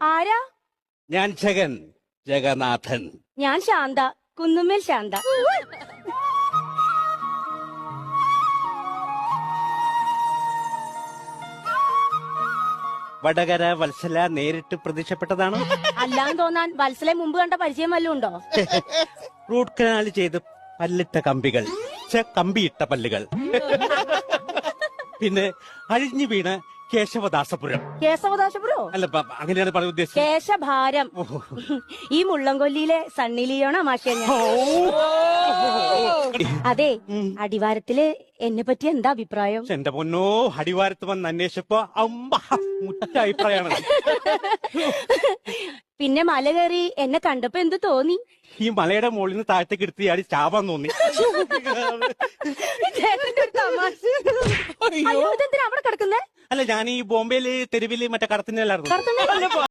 ആരാ? ഞാൻ ജഗൻ ജഗന്നാഥൻ. ഞാൻ ശാന്ത കുന്നുമ്മേൽ ശാന്ത. വടകര വത്സല നേരിട്ട് പ്രതീക്ഷപ്പെട്ടതാണ് അല്ലാന്ന് തോന്നാൻ വത്സലെ മുമ്പ് കണ്ട പരിചയം വല്ലതും ഉണ്ടോ? റൂട്ട് കനാൽ ചെയ്ത് പല്ലിട്ട കമ്പികൾ. കമ്പിയിട്ട പല്ലുകൾ. പിന്നെ അഴിഞ്ഞു വീണ കേശവദാസപുരം. കേശവദാസപുരോ? അല്ല പ- അങ്ങനെയാണ് പറയാൻ ഉദ്ദേശിച്ചത്. കേശഭാരം. ഈ മുള്ളംകൊല്ലിയിലെ സണ്ണി ലിയോണ മാഷേ ഞാൻ. അതെ അടിവാരത്തിൽ എന്നെ പറ്റി എന്താ അഭിപ്രായം? എന്റെ പൊന്നോ അടിവാരത്ത് വന്ന് അന്വേഷിച്ചപ്പോ അമ്പ മുറ്റ അഭിപ്രായമാണ്. പിന്നെ മല കയറി എന്നെ കണ്ടപ്പോ എന്ത് തോന്നി? ഈ മലയുടെ മുകളിൽ നിന്ന് താഴത്തേക്ക് എടുത്ത് ചാടി ചാവാൻ തോന്നി. ചേട്ടന്റെ ഒരു തമാശ. അയ്യോ. ഇതെന്തിനാ അവിടെ അല്ല ഞാൻ ഈ ബോംബെയിൽ തെരുവിൽ മറ്റേ കടത്തിനല്ലായിരുന്നു